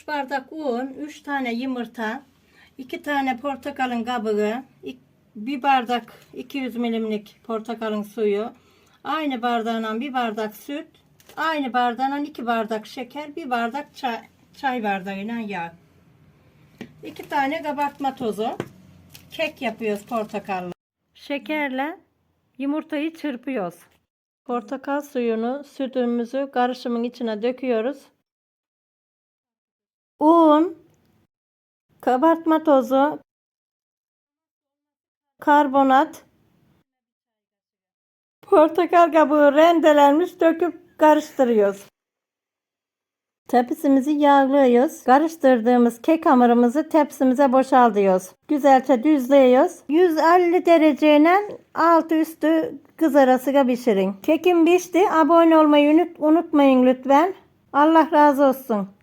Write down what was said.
3 bardak un, 3 tane yumurta, 2 tane portakalın kabuğu, 1 bardak 200 milimlik portakalın suyu, aynı bardağına 1 bardak süt, aynı bardağına 2 bardak şeker, 1 bardak çay, çay bardağıyla yağ. 2 tane kabartma tozu. Kek yapıyoruz portakallı. Şekerle yumurtayı çırpıyoruz. Portakal suyunu, sütümüzü karışımın içine döküyoruz. Un, kabartma tozu, karbonat, portakal kabuğu rendelenmiş döküp karıştırıyoruz. Tepsimizi yağlıyoruz. Karıştırdığımız kek hamurumuzu tepsimize boşaltıyoruz. Güzelce düzlüyoruz. 150 dereceyle altı üstü kızarasıga pişirin. Kekim pişti. Abone olmayı unut- unutmayın lütfen. Allah razı olsun.